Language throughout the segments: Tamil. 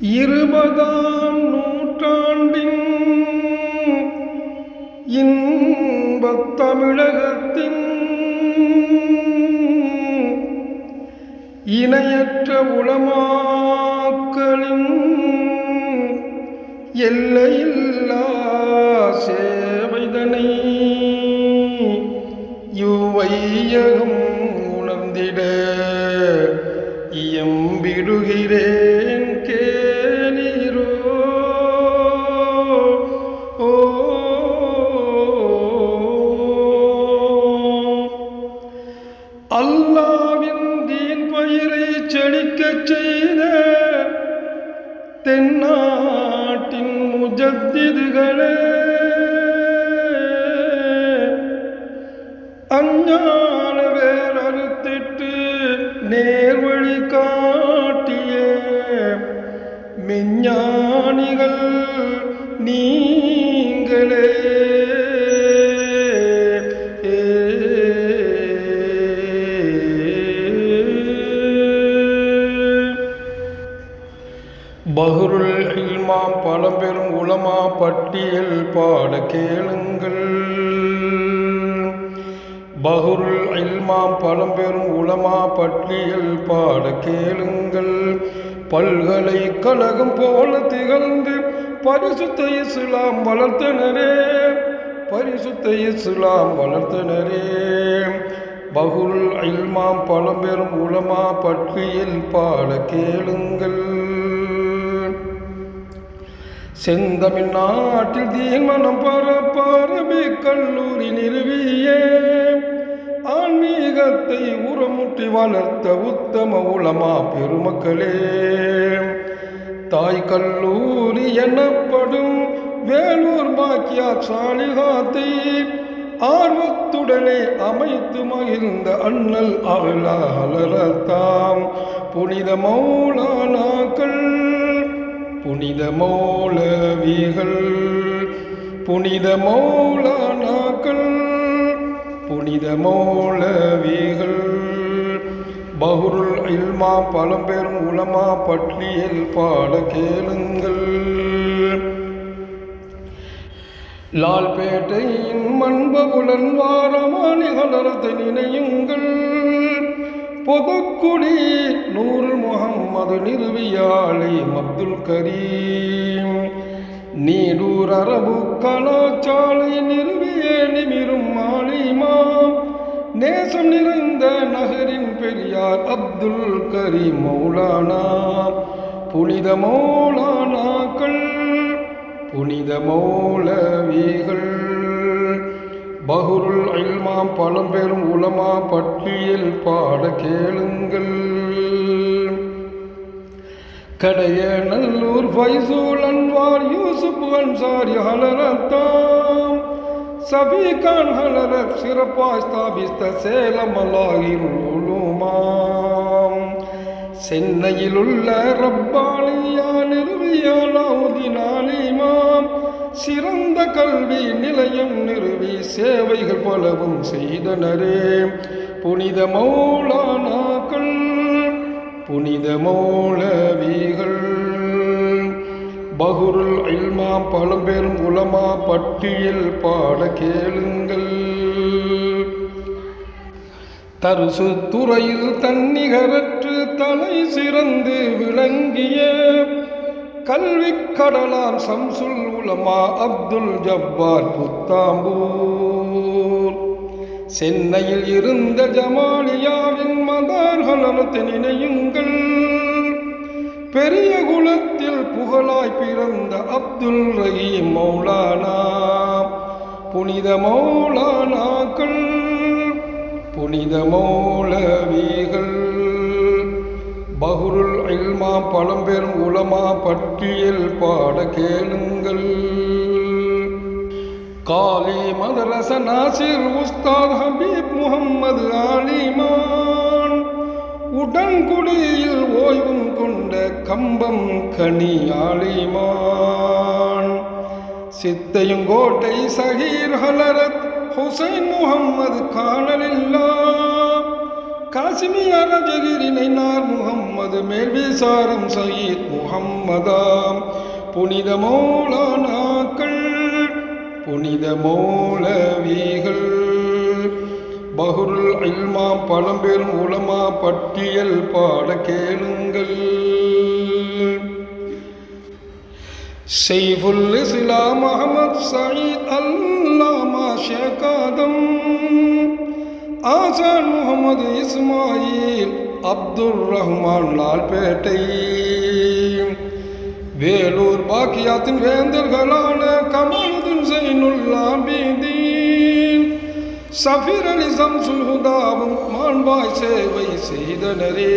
இருபதாம் நூற்றாண்டின் இன்பத் தமிழகத்தின் இணையற்ற உளமாக்களின் எல்லையில்லா சே തെന്നാട്ടിൻ മുജദ്ദിദുകളെ അഞ്ഞാണ് വേററുത്തിട്ട് നേർവഴി കാട്ടിയ. മിഞ്ഞാണികൾ നീങ്ങളേ பட்டியல் பாட கேளுங்கள். பஹ்ருல் இல்மாம் பழம்பெரும் உலமா பட்டியல் பாட கேளுங்கள். பல்கலைக்கழகம் போல திகழ்ந்து பரிசுத்த இஸ்லாம் வளர்த்தனரே பரிசுத்த இஸ்லாம் வளர்த்தனரே. பஹுல் இல்மாம் பழம்பெரும் உலமா பட்டியல் பாட கேளுங்கள். செந்தமிழ் நாட்டில் தீமனம் பரப்பரபி கல்லூரி நிறுவியே. ஆன்மீகத்தை உரமுட்டி வளர்த்த உத்தம உளமா பெருமக்களே. தாய் கல்லூரி எனப்படும் வேலூர் பாக்கியா சாலிகாத்தை ஆர்வத்துடனே அமைத்து மகிழ்ந்த அண்ணல் அகலாலரத்தாம் புனித மௌலானாக்கள் புனித மௌலவிகள் புனித மௌலானாக்கள் புனித மௌலவிகள். பஹுருல் இல்மா பழம்பெரும் உலமா பட்டியல் பாட கேளுங்கள். லால்பேட்டையின் மண்பகுலன் வாரமானிகளரத்தை நினையுங்கள். பொதுக்குடி நூறு முகம்மது நிறுவியாளி அப்துல் கரீம். நீடூர் அரபு கலாச்சாலை நிறுவிய நிமிரும் மாலிமாம் நேசம் நிறைந்த நகரின் பெரியார் அப்துல் கரீம் மௌலானா. புனித மௌலானாக்கள் புனித மௌலவிகள். பகுருள் இல்மாம் பழம்பெரும் உலமா பற்றியில் பாட கேளுங்கள். கடைய நல்லூர் ஃபைசூல் அன்வார் யூசுப் அன்சாரி ஹலரத்தாம். சபி கான் ஹலரத் சிறப்பாய் ஸ்தாபித்த சேலம் அல்லாஹிருள் உலுமாம். சென்னையில் உள்ள ரப்பானியா நிறுவியா நிறுவியாலாவுதினாலிமாம் சிறந்த கல்வி நிலையம் நிறுவி சேவைகள் பலவும் செய்தனரே. புனித மௌலானாக்கள் புனித மௌலவிகள். பகுருள் இல்மாம் பழம்பெரும் உலமா பட்டியல் பாட கேளுங்கள். தருசு துறையில் தன்னிகரற்று தலை சிறந்து விளங்கிய கல்வி கடலாம் சம்சுல் உலமா அப்துல் ஜப்பார் புத்தாம்பூர். சென்னையில் இருந்த ஜமாலியாவின் மதார்களத்தை நினையுங்கள். பெரிய குலத்தில் புகழாய் பிறந்த அப்துல் ரஹீம் மௌலானா. புனித மௌலானாக்கள் புனித மௌலவிகள். பஹுருல் இல்மா பழம்பெரும் உலமா பட்டியல் பாட கேளுங்கள். காலி மதரச நாசிர் உஸ்தாத் ஹபீப் முகம்மது ஆலிமான். உடன்குடியில் ஓய்வும் கொண்ட கம்பம் கனி ஆலிமான். சித்தையும் கோட்டை சஹீர் ஹலரத் ஹுசைன் முகம்மது கான் காசிமியார் ஜகிரினை நார் முகம்மது மேல்விசாரம் சயீத் முகம்மதாம். புனித மௌலானாக்கள் புனித மௌலவிகள். பகுருள் அல்மா பழம்பெரும் உலமா பட்டியல் பாட கேளுங்கள். சைஃபுல் இஸ்லாம் அஹமத் சயீத் அல்லாமா ஷேகாதம் ஆசான் முகமது இஸ்மாயில் அப்துல் ரஹ்மான் லால்பேட்டை. வேலூர் பாக்கியாத்தின் வேந்தர்களான கமலுதீன் சைனுல்லா பீதீன் சஃபீர் அலி சம்சுல் ஹுதாவும் மாண்பாய் சேவை செய்தனரே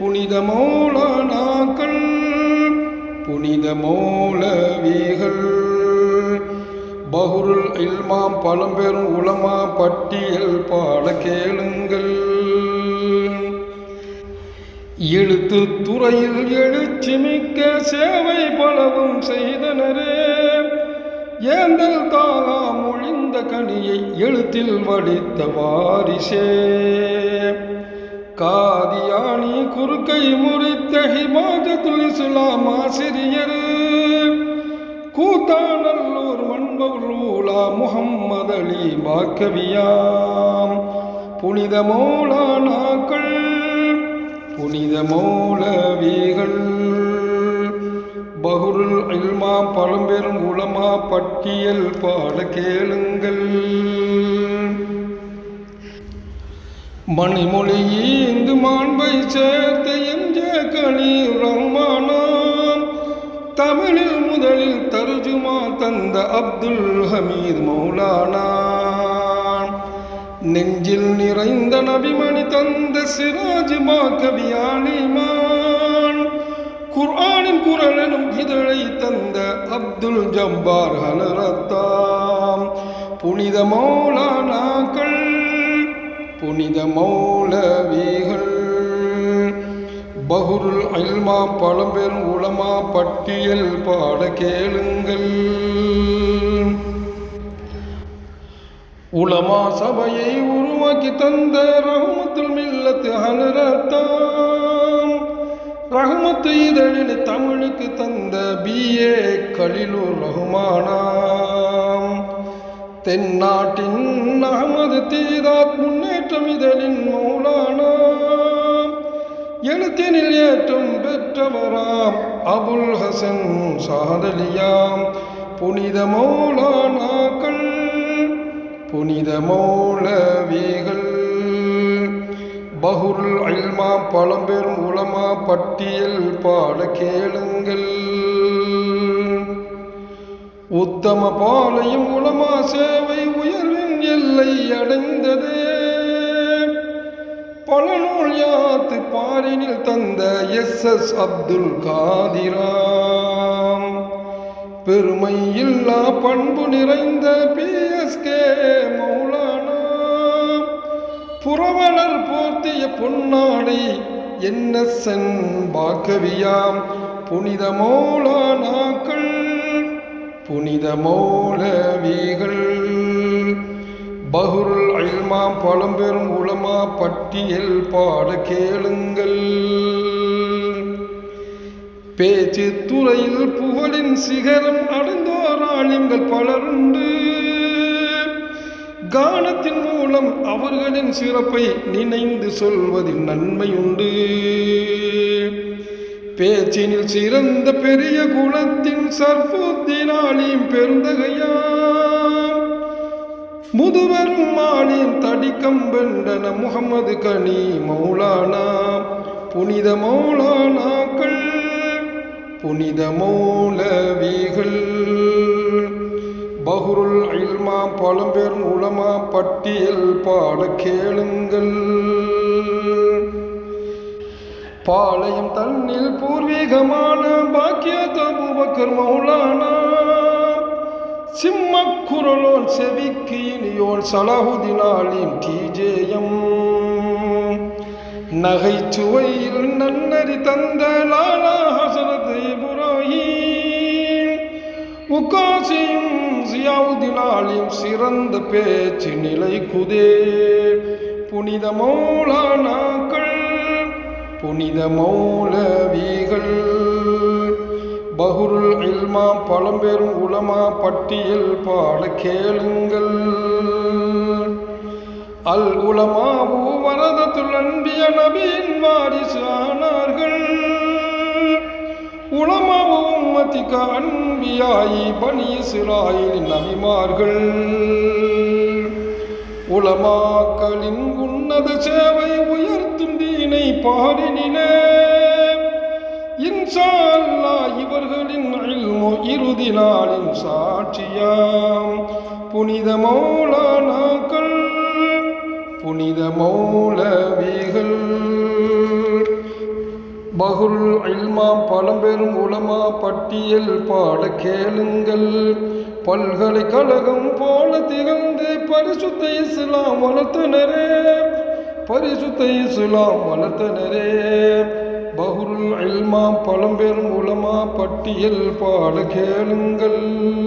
புனித மௌலானாக்கள் புனித மௌலவிகள் பகுருல் இல்மாம் பழம்பெரும் உலமா பட்டியல் பாட கேளுங்கள். எழுத்து துறையில் எழுச்சி மிக்க சேவை பலவும் செய்தனரே. ஏந்தல் தாகா மொழிந்த கனியை எழுத்தில் வடித்த வாரிசே. காதியானி குறுக்கை முறித்த ஹிமாஜத்துல் இஸ்லாம் ஆசிரியர். கூத்தானல் மண்பவுலா முகம்மது அலி பாக்கவியாம். புனித மௌலானாக்கள் புனித மௌலவிகள். பஹுருல் இல்மா பழம்பெரும் உளமா பட்டியல் பாட கேளுங்கள். மணிமொழி இந்து மாண்பை சேர்த்த எஞ்ச கனி ரஹ்மானாம் தமிழில் முதலில் தருஜுமா தந்த அப்துல் ஹமீத் மௌலானா. நெஞ்சில் நிறைந்த நபிமணி தந்த சிராஜ் கவியாலிமான் குர்ஆனின் குரலனும் இதழை தந்த அப்துல் ஜப்பார் ஹலரத்தாம். புனித மௌலானாக்கள் புனித மௌலவிகள். பகுருள் அல்மா பழம்பெரும் உளமா பட்டியல் பாட கேளுங்கள். உலமா சபையை உருவாக்கி தந்த ரஹமத்துல் மில்லத்து ஹலரத்தாம் ரஹமத்து இதழில் தமிழுக்கு தந்த பிஏ கலிலூர் ரஹ்மானாம் தென்னாட்டின் அகமது தீதாத் முன்னேற்றம் இதழின் மௌலானா எழுத்தினில் ஏற்றம் பெற்றவராம் அபுல் ஹசன் சாதலியாம். புனித மௌலானாக்கள் புனித மௌலவிகள். பகுருள் அல்மா பழம்பெரும் உலமா பட்டியல் பாட கேளுங்கள். உத்தம பாலையும் உலமா சேவை உயர்வின் எல்லை அடைந்ததே. பல நூல் யாத்து பாரினில் தந்த எஸ் எஸ் அப்துல் காதிராம். பெருமை இல்லா பண்பு நிறைந்த பிஎஸ்கே மௌலானா. புறவலர் போர்த்திய பொன்னாடை என்னசன் பாக்கவியாம் புனித மௌலானாக்கள் புனித மௌலவிகள். பஹுருல் அல்மாம் பழம்பெரும் உளமா பட்டியல் பாட கேளுங்கள். பேச்சு துறையில் புகழின் சிகரம் அடைந்தோர் ஆளுங்கள் பலருண்டு. கானத்தின் மூலம் அவர்களின் சிறப்பை நினைந்து சொல்வதில் நன்மையுண்டு. பேச்சினில் சிறந்த பெரிய குலத்தின் சர்ஃபுத்தினாலியும் பெருந்தகையார். முதுவரும் மாலின் தடிக்கம்பெண்டன முகமது கனி மௌலானா. புனித மௌலானாக்கள் புனித மௌலவிகள். பஹுருல் இல்மா பழம்பெரும் உளமா பட்டியல் பாட கேளுங்கள். பாளையம் தன்னில் பூர்வீகமான பாக்கிய தபுபக்கர் மௌலானா சிம்ம குரலோன் செவிக்கு இனியோன் சலாஹுதினாலின் டிஜேயம். நகைச்சுவையில் நன்னறி தந்த லாலா ஹசரத் இப்ராஹிம். உகாசியும் சியாவுதினாலின் சிறந்த பேச்சு நிலை குதே. புனித மௌலானாக்கள் புனித மௌலவிகள். பகுருள் இல்மா பழம்பெரும் உலமா பட்டியல் பாட கேளுங்கள். அல் உலமாவு வரதத்துல் அன்பிய நபியின் வாரிசானார்கள் உலமாவு உம்மத்திக அன்பியாயி பனி இஸ்ராயில் நபிமார்கள். உலமாக்களின் உன்னத சேவை உயர்த்தும் தீனை பாடினிலே. இவர்களின் இல்மு இறுதி நாளின் சாட்சியாம். புனித மௌலானாக்கள் புனித மௌலவிகள். பஹுருல் இல்மா பழம்பெரும் உலமா பட்டியல் பாட கேளுங்கள். பல்கலைக்கழகம் போல திகழ்ந்து பரிசுத்த இஸ்லாம் வளர்த்தனரே பரிசுத்த இஸ்லாம் வளர்த்தனரே. பஹுருல் இல்மாம் பழம்பெரும் உலமா பட்டியல் பாட கேளுங்கள்.